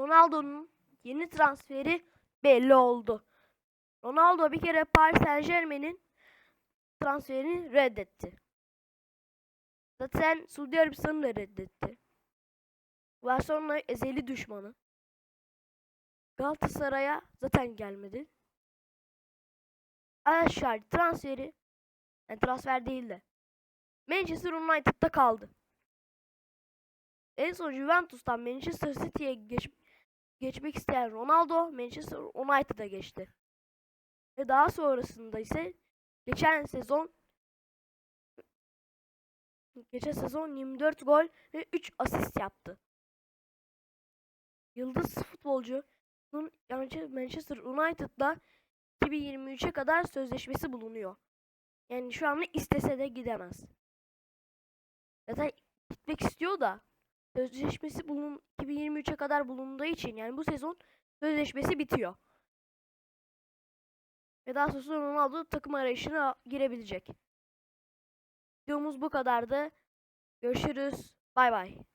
Ronaldo'nun yeni transferi belli oldu. Ronaldo bir kere Paris Saint-Germain'in transferini reddetti. Zaten Suudi Arabistan'ı da reddetti. Barcelona ezeli düşmanı. Galatasaray'a zaten gelmedi. Aşağı transferi yani transfer değil de Manchester United'da kaldı. En son Juventus'tan Manchester City'ye geç, geçmek isteyen Ronaldo Manchester United'a geçti. Ve daha sonrasında ise geçen sezon geçen sezon 24 gol ve 3 asist yaptı. Yıldız futbolcunun Manchester United'da 2023'e kadar sözleşmesi bulunuyor. Yani şu anda istese de gidemez. Zaten gitmek istiyor da sözleşmesi bulun 2023'e kadar bulunduğu için yani bu sezon sözleşmesi bitiyor. Ve daha sonra Ronaldo takım arayışına girebilecek. Videomuz bu kadardı. Görüşürüz. Bay bay.